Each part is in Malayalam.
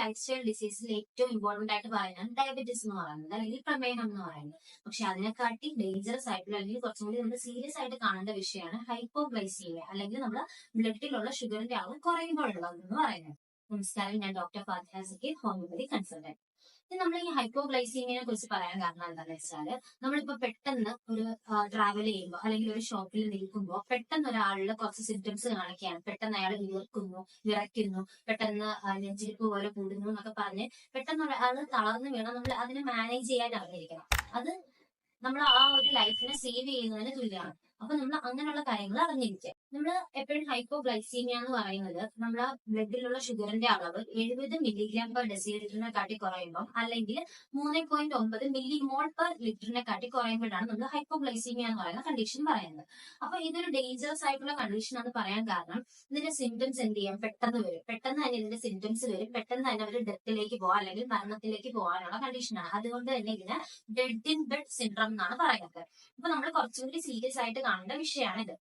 ലൈഫ് സ്റ്റൈൽ ഡിസീസിൽ ഏറ്റവും ഇമ്പോർട്ടന്റ് ആയിട്ട് പറയുന്നത് ഡയബറ്റീസ് എന്ന് പറയുന്നത് അല്ലെങ്കിൽ പ്രമേഹം എന്ന് പറയുന്നത്. പക്ഷെ അതിനെക്കാട്ടി ഡേഞ്ചറസ് ആയിട്ടുള്ള അല്ലെങ്കിൽ കുറച്ചും കൂടി നമ്മൾ സീരിയസ് ആയിട്ട് കാണേണ്ട വിഷയമാണ് ഹൈപ്പോഗ്ലൈസീമിയ അല്ലെങ്കിൽ നമ്മുടെ ബ്ലഡിലുള്ള ഷുഗറിന്റെ അളവ് കുറയുമ്പോഴുള്ളതെന്ന് പറയുന്നത്. നമസ്കാരം ഞാൻ ഡോക്ടർ ഫാത്തിഹാസിക്ക് ഹോമിയോപ്പതി കൺസൾട്ടന്റ് ഇനി നമ്മൾ ഈ ഹൈപ്പോഗ്ലൈസീമിയെ കുറിച്ച് പറയാൻ കാരണം എന്താണെന്ന് വെച്ചാൽ നമ്മളിപ്പോ പെട്ടെന്ന് ഒരു ട്രാവൽ ചെയ്യുമ്പോൾ അല്ലെങ്കിൽ ഒരു ഷോപ്പിൽ നിൽക്കുമ്പോൾ പെട്ടെന്ന് ഒരാളിൽ കുറച്ച് സിംറ്റംസ് കാണിക്കുകയാണ്. പെട്ടെന്ന് അയാൾ വിയർക്കുന്നു വിറയ്ക്കുന്നു പെട്ടെന്ന് നെഞ്ചിരിപ്പ് പോലെ കൂടുന്നു എന്നൊക്കെ പറഞ്ഞ് പെട്ടെന്ന് അയാൾ തളർന്നു വീണ നമ്മൾ അതിനെ മാനേജ് ചെയ്യാൻ അറിഞ്ഞിരിക്കണം. അത് നമ്മൾ ആ ഒരു ലൈഫിനെ സേവ് ചെയ്യുന്നതിന് തുല്യമാണ്. അപ്പൊ നമ്മൾ അങ്ങനെയുള്ള കാര്യങ്ങൾ അറിഞ്ഞിരിക്കുക. നമ്മൾ എപ്പോഴും ഹൈപ്പോഗ്ലൈസീമിയ എന്ന് പറയുന്നത് നമ്മുടെ ബ്ലഡിലുള്ള ഷുഗറിന്റെ അളവ് എഴുപത് മില്ലിഗ്രാം പെർ ഡെസിലിറ്ററിനെ കാട്ടി കുറയുമ്പോൾ അല്ലെങ്കിൽ മൂന്ന് പോയിന്റ് ഒമ്പത് മില്ലി മോൾ പെർ ലിറ്ററിനെ കാട്ടി കുറയുമ്പോഴാണ് നമ്മൾ ഹൈപ്പോഗ്ലൈസീമിയ എന്ന് പറയുന്ന കണ്ടീഷൻ പറയുന്നത്. അപ്പൊ ഇതൊരു ഡേഞ്ചറസ് ആയിട്ടുള്ള കണ്ടീഷൻ ആണ് പറയാൻ കാരണം ഇതിന്റെ സിംറ്റംസ് എന്ത് ചെയ്യാം? പെട്ടെന്ന് വരും. പെട്ടെന്ന് തന്നെ ഇതിന്റെ സിംറ്റംസ് വരും. പെട്ടെന്ന് തന്നെ അവർ ഡെത്തിലേക്ക് പോകാം അല്ലെങ്കിൽ മരണത്തിലേക്ക് പോകാനുള്ള കണ്ടീഷനാണ് അതുകൊണ്ട് തന്നെ ഇതിന് ഡെഡ് ഇൻ ബെഡ് സിൻഡ്രം എന്നാണ് പറയുന്നത്. അപ്പൊ നമ്മൾ കുറച്ചുകൂടി സീരിയസ് ആയിട്ട് കാണേണ്ട വിഷയമാണ് ഇത്.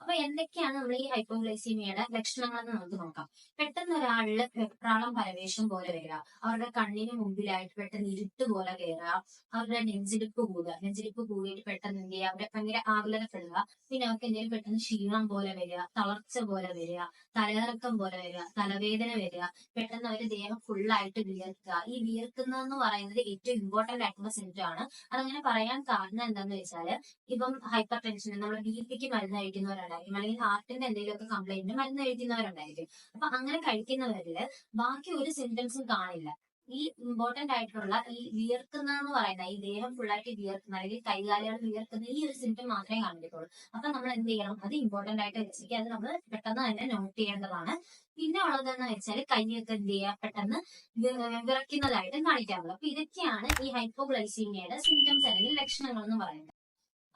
അപ്പൊ എന്തൊക്കെയാണ് നമ്മൾ ഈ ഹൈപ്പോഗ്ലൈസീമിയയുടെ ലക്ഷണങ്ങളെന്ന് നമുക്ക് നോക്കാം. പെട്ടെന്ന് ഒരാളിൽ വെപ്രാളം പരവേശം പോലെ വരിക. അവരുടെ കണ്ണിന് മുമ്പിലായിട്ട് പെട്ടെന്ന് ഇരുട്ട് പോലെ കയറുക. അവരുടെ നെഞ്ചിരിപ്പ് കൂടുക. നെഞ്ചിരിപ്പ് കൂടിയിട്ട് പെട്ടെന്ന് എന്ത് ചെയ്യുക? അവരെ ഭയങ്കര ആകുലതപ്പെടുക. പിന്നെ അവർക്ക് എന്തെങ്കിലും പെട്ടെന്ന് ക്ഷീണം പോലെ വരിക തളർച്ച പോലെ വരിക തലകറക്കം പോലെ വരിക തലവേദന വരിക പെട്ടെന്ന് അവർ ദേഹം ഫുള്ളായിട്ട് വിയർക്കുക. ഈ വിയർക്കുന്നതെന്ന് പറയുന്നത് ഏറ്റവും ഇമ്പോർട്ടന്റ് ആയിട്ടുള്ള സിംറ്റം ആണ്. അതങ്ങനെ പറയാൻ കാരണം എന്താന്ന് വെച്ചാൽ ഇപ്പം ഹൈപ്പർ ടെൻഷൻ നമ്മൾ ബി പിക്ക് മരുന്ന് കഴിക്കുന്നവരുണ്ടായിരിക്കും അല്ലെങ്കിൽ ഹാർട്ടിന്റെ എന്തെങ്കിലുമൊക്കെ കംപ്ലൈന്റിന് മരുന്ന് കഴിക്കുന്നവരുണ്ടായിരിക്കും അപ്പൊ അങ്ങനെ കഴിക്കുന്നവരിൽ ബാക്കി ഒരു സിംറ്റംസും കാണില്ല. ഈ ഇമ്പോർട്ടന്റ് ആയിട്ടുള്ള ഈ വിയർക്കുന്ന എന്ന് പറയുന്ന ഈ ദേഹം ഫുള്ളായിട്ട് വിയർക്കുന്ന അല്ലെങ്കിൽ കൈകാലുകൾ വിയർക്കുന്ന ഈ ഒരു സിംറ്റം മാത്രമേ കാണിക്കത്തുള്ളൂ. അപ്പൊ നമ്മൾ എന്ത് ചെയ്യണം? അത് ഇമ്പോർട്ടന്റ് ആയിട്ട് വെച്ചിരിക്കുക. അത് നമ്മൾ പെട്ടെന്ന് തന്നെ നോട്ട് ചെയ്യേണ്ടതാണ്. പിന്നെ ഉള്ളതെന്ന് വെച്ചാൽ കൈയൊക്കെ എന്ത് ചെയ്യുക? പെട്ടെന്ന് വിറയ്ക്കുന്നതായിട്ട് കാണിക്കാറുള്ളൂ അപ്പൊ ഇതൊക്കെയാണ് ഈ ഹൈപ്പോഗ്ലൈസീമിയയുടെ സിംറ്റംസ് അല്ലെങ്കിൽ ലക്ഷണങ്ങൾ എന്ന് പറയുന്നത്.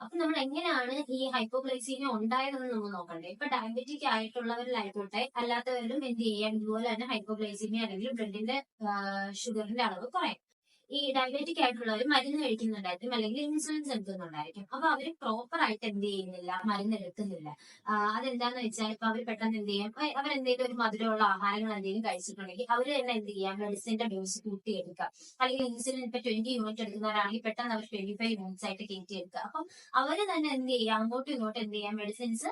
അപ്പൊ നമ്മൾ എങ്ങനെയാണ് ഈ ഹൈപ്പോഗ്ലൈസീമിയ ഉണ്ടായതെന്ന് നമ്മൾ നോക്കണ്ടേ? ഇപ്പൊ ഡയബറ്റിക് ആയിട്ടുള്ളവരിലായിക്കോട്ടെ അല്ലാത്തവരിലും എന്ത് ചെയ്യാം? ഇതുപോലെ തന്നെ ഹൈപ്പോഗ്ലൈസീമിയ അല്ലെങ്കിൽ ബ്ലഡിന്റെ ഷുഗറിന്റെ അളവ് കുറയും. ഈ ഡയബറ്റിക് ആയിട്ടുള്ളവർ മരുന്ന് കഴിക്കുന്നുണ്ടായിരിക്കും അല്ലെങ്കിൽ ഇൻസുലിൻസ് എടുക്കുന്നുണ്ടായിരിക്കും അപ്പൊ അവർ പ്രോപ്പർ ആയിട്ട് എന്ത് ചെയ്യുന്നില്ല മരുന്ന് എടുക്കുന്നില്ല. അതെന്താന്ന് വെച്ചാൽ ഇപ്പൊ അവർ പെട്ടെന്ന് എന്ത് ചെയ്യും? അവർ അവരെന്തെങ്കിലും ഒരു മധുരമുള്ള ആഹാരങ്ങൾ എന്തെങ്കിലും കഴിച്ചിട്ടുണ്ടെങ്കിൽ അവർ തന്നെ എന്ത് ചെയ്യാം? മെഡിസിന്റെ ഡോസ് കൂട്ടിയെടുക്കുക. അല്ലെങ്കിൽ ഇൻസുലിൻ ഇപ്പൊ ട്വന്റി യൂണിറ്റ് എടുക്കുന്നവരാണെങ്കിൽ പെട്ടെന്ന് അവർ ട്വന്റി ഫൈവ് യൂണിറ്റ്സ് ആയിട്ട് കയറ്റിയെടുക്കുക. അപ്പം അവർ തന്നെ എന്ത് ചെയ്യാം അങ്ങോട്ടും ഇങ്ങോട്ടും എന്ത് ചെയ്യാം? മെഡിസിൻസ്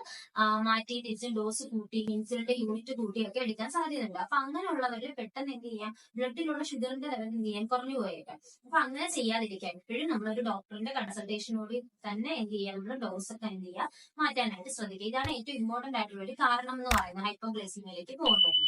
മാറ്റി തിരിച്ച് ഡോസ് കൂട്ടി ഇൻസുലിന്റെ യൂണിറ്റ് കൂട്ടിയൊക്കെ എടുക്കാൻ സാധ്യതയുണ്ട്. അപ്പൊ അങ്ങനെയുള്ളവര് പെട്ടെന്ന് എന്ത് ചെയ്യാം? ബ്ലഡിലുള്ള ഷുഗറിന്റെ ലെവൽ എന്ത് ചെയ്യാൻ കുറഞ്ഞു പോയേക്കാം അപ്പൊ അങ്ങനെ ചെയ്യാതിരിക്കാൻ എപ്പോഴും നമ്മളൊരു ഡോക്ടറിന്റെ കൺസൾട്ടേഷനോട് തന്നെ എന്ത് ചെയ്യാം? നമ്മൾ ഡോസ് ഒക്കെ എന്ത് ചെയ്യുക മാറ്റാനായിട്ട് ശ്രദ്ധിക്കുക. ഇതാണ് ഏറ്റവും ഇമ്പോർട്ടന്റ് ആയിട്ടുള്ള ഒരു കാരണം എന്ന് പറയുന്നത് ഹൈപ്പോഗ്ലൈസിമിയയിലേക്ക് പോകുന്നത്.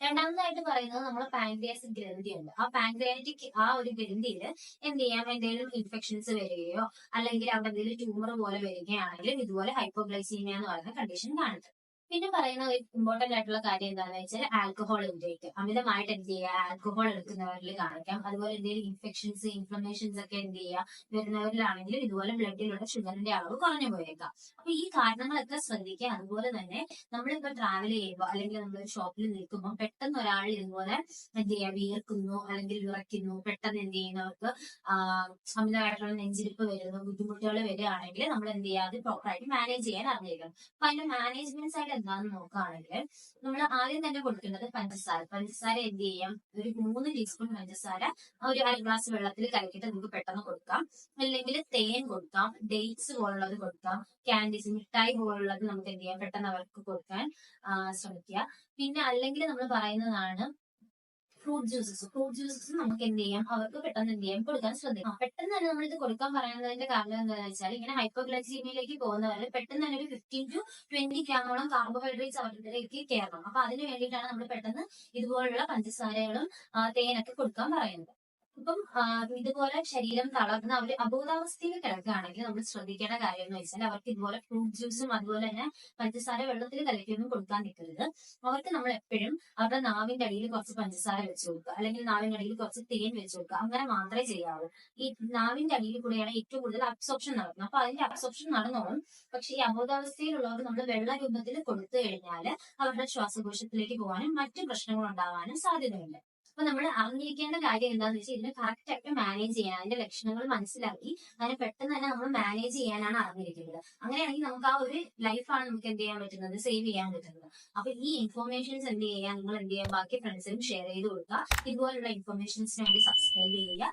രണ്ടാമതായിട്ട് പറയുന്നത് നമ്മൾ പാൻക്രിയാസ് ഗ്രന്ഥിയുണ്ട്. ആ പാൻക്രിയാറ്റിക് ആ ഒരു ഗ്രന്ഥിയിൽ എന്ത് ചെയ്യാം? എന്തെങ്കിലും ഇൻഫെക്ഷൻസ് വരികയോ അല്ലെങ്കിൽ അവിടെ എന്തെങ്കിലും ട്യൂമർ പോലെ വരികയാണെങ്കിലും ഇതുപോലെ ഹൈപ്പോഗ്ലൈസീമിയ എന്ന് പറയുന്ന കണ്ടീഷൻ കാണിക്കും പിന്നെ പറയുന്ന ഒരു ഇമ്പോർട്ടന്റ് ആയിട്ടുള്ള കാര്യം എന്താണെന്ന് വെച്ചാൽ ആൽക്കഹോൾ ഇൻടേക്ക് അമിതമായിട്ട് എന്ത് ചെയ്യുക? ആൽക്കഹോൾ എടുക്കുന്നവരിൽ കാണിക്കാം. അതുപോലെ എന്തെങ്കിലും ഇൻഫെക്ഷൻസ് ഇൻഫ്ലമേഷൻസ് ഒക്കെ എന്ത് ചെയ്യുക? വരുന്നവരിലാണെങ്കിലും ഇതുപോലെ ബ്ലഡിലുള്ള ഷുഗറിന്റെ അളവ് കുറഞ്ഞു പോയേക്കാം. അപ്പൊ ഈ കാരണങ്ങളൊക്കെ ശ്രദ്ധിക്കുക. അതുപോലെ തന്നെ നമ്മളിപ്പോ ട്രാവൽ ചെയ്യുമ്പോൾ അല്ലെങ്കിൽ നമ്മൾ ഒരു ഷോപ്പിൽ നിൽക്കുമ്പോൾ പെട്ടെന്ന് ഒരാൾ ഇതുപോലെ എന്ത് ചെയ്യുക? വിയർക്കുന്നു അല്ലെങ്കിൽ വിറയ്ക്കുന്നു. പെട്ടെന്ന് എന്ത് ചെയ്യുന്നവർക്ക് അമിതമായിട്ടുള്ള നെഞ്ചിരിപ്പ് വരുന്നു ബുദ്ധിമുട്ടുകൾ വരികയാണെങ്കിൽ നമ്മൾ എന്ത് ചെയ്യുക? അത് പ്രോപ്പറായിട്ട് മാനേജ് ചെയ്യാൻ അറിഞ്ഞിരിക്കണം. അപ്പൊ അതിന്റെ മാനേജ്മെന്റ് സൈഡ് എന്താണെന്ന് നോക്കുകയാണെങ്കിൽ നമ്മൾ ആദ്യം തന്നെ കൊടുക്കേണ്ടത് പഞ്ചസാര. പഞ്ചസാര എന്ത് ചെയ്യാം? ഒരു മൂന്ന് ടീസ്പൂൺ പഞ്ചസാര ഒരു അര ഗ്ലാസ് വെള്ളത്തിൽ കലക്കിയിട്ട് നമുക്ക് പെട്ടെന്ന് കൊടുക്കാം. അല്ലെങ്കിൽ തേൻ കൊടുക്കാം ഡേറ്റ്സ് പോലുള്ളത് കൊടുക്കാം ക്യാൻഡീസ് മിഠായി പോലുള്ളത് നമുക്ക് എന്ത് ചെയ്യാം? പെട്ടെന്ന് അവർക്ക് കൊടുക്കാൻ ശ്രമിക്കുക. പിന്നെ അല്ലെങ്കിൽ നമ്മൾ പറയുന്നതാണ് ഫ്രൂട്ട് ജ്യൂസസ് ഫ്രൂട്ട് ജ്യൂസസ് നമുക്ക് എന്ത് ചെയ്യാം? അവർക്ക് പെട്ടെന്ന് എന്ത് ചെയ്യാം? കൊടുക്കാൻ ശ്രദ്ധിക്കാം പെട്ടെന്ന് തന്നെ നമ്മൾ ഇത് കൊടുക്കാൻ പറയുന്നതിന്റെ കാരണം എന്താണെന്ന് വെച്ചാൽ ഇങ്ങനെ ഹൈപ്പോഗ്ലൈസീമിയയിലേക്ക് പോകുന്നവർ പെട്ടെന്ന് തന്നെ ഒരു ഫിഫ്റ്റീൻ ടു ട്വന്റി ഗ്രാമോളം കാർബോഹൈഡ്രേറ്റ്സ് അവരിലേക്ക് കയറണം. അപ്പൊ അതിന് വേണ്ടിയിട്ടാണ് നമ്മൾ പെട്ടെന്ന് ഇതുപോലുള്ള പഞ്ചസാരകളും തേനൊക്കെ കൊടുക്കാൻ പറയുന്നത്. ഇപ്പം ഇതുപോലെ ശരീരം തളർന്ന് അവർ അബോധാവസ്ഥയിൽ കിടക്കുകയാണെങ്കിൽ നമ്മൾ ശ്രദ്ധിക്കേണ്ട കാര്യം എന്ന് വെച്ചാൽ അവർക്ക് ഇതുപോലെ ഫ്രൂട്ട് ജ്യൂസും അതുപോലെ തന്നെ പഞ്ചസാര വെള്ളത്തിൽ കലക്കിയൊന്നും കൊടുക്കാൻ നിൽക്കരുത്. അവർക്ക് നമ്മൾ എപ്പോഴും അവരുടെ നാവിന്റെ അടിയിൽ കുറച്ച് പഞ്ചസാര വെച്ച് കൊടുക്കുക. അല്ലെങ്കിൽ നാവിന്റെ അടിയിൽ കുറച്ച് തേൻ വെച്ച് കൊടുക്കുക. അങ്ങനെ മാത്രമേ ചെയ്യാവൂ. ഈ നാവിന്റെ അടിയിൽ കൂടെയാണ് ഏറ്റവും കൂടുതൽ അബ്സോപ്ഷൻ നടക്കുന്നത്. അപ്പൊ അതിന്റെ അബ്സോപ്ഷൻ നടന്നോളും. പക്ഷെ ഈ അബോധാവസ്ഥയിലുള്ളവർ നമ്മൾ വെള്ള രൂപത്തിൽ കൊടുത്തു കഴിഞ്ഞാൽ അവരുടെ ശ്വാസകോശത്തിലേക്ക് പോകാനും മറ്റു പ്രശ്നങ്ങൾ ഉണ്ടാവാനും സാധ്യതയുണ്ട്. അപ്പൊ നമ്മൾ അറിഞ്ഞിരിക്കേണ്ട കാര്യം എന്താണെന്ന് വെച്ചാൽ ഇതിനെ കറക്റ്റ് ആയിട്ട് മാനേജ് ചെയ്യാൻ അതിന്റെ ലക്ഷണങ്ങൾ മനസ്സിലാക്കി അതിനെ പെട്ടെന്ന് തന്നെ നമ്മൾ മാനേജ് ചെയ്യാനാണ് അറിഞ്ഞിരിക്കുന്നത്. അങ്ങനെയാണെങ്കിൽ നമുക്ക് ആ ഒരു ലൈഫാണ് നമുക്ക് എന്ത് ചെയ്യാൻ പറ്റുന്നത്? സേവ് ചെയ്യാൻ പറ്റുന്നത്. അപ്പൊ ഈ ഇൻഫോർമേഷൻസ് എന്ത് ചെയ്യാൻ നിങ്ങൾ എന്ത് ചെയ്യാൻ ബാക്കി ഫ്രണ്ട്സിനും ഷെയർ ചെയ്ത് കൊടുക്കുക. ഇതുപോലുള്ള ഇൻഫോർമേഷൻസിന് വേണ്ടി സബ്സ്ക്രൈബ് ചെയ്യുക.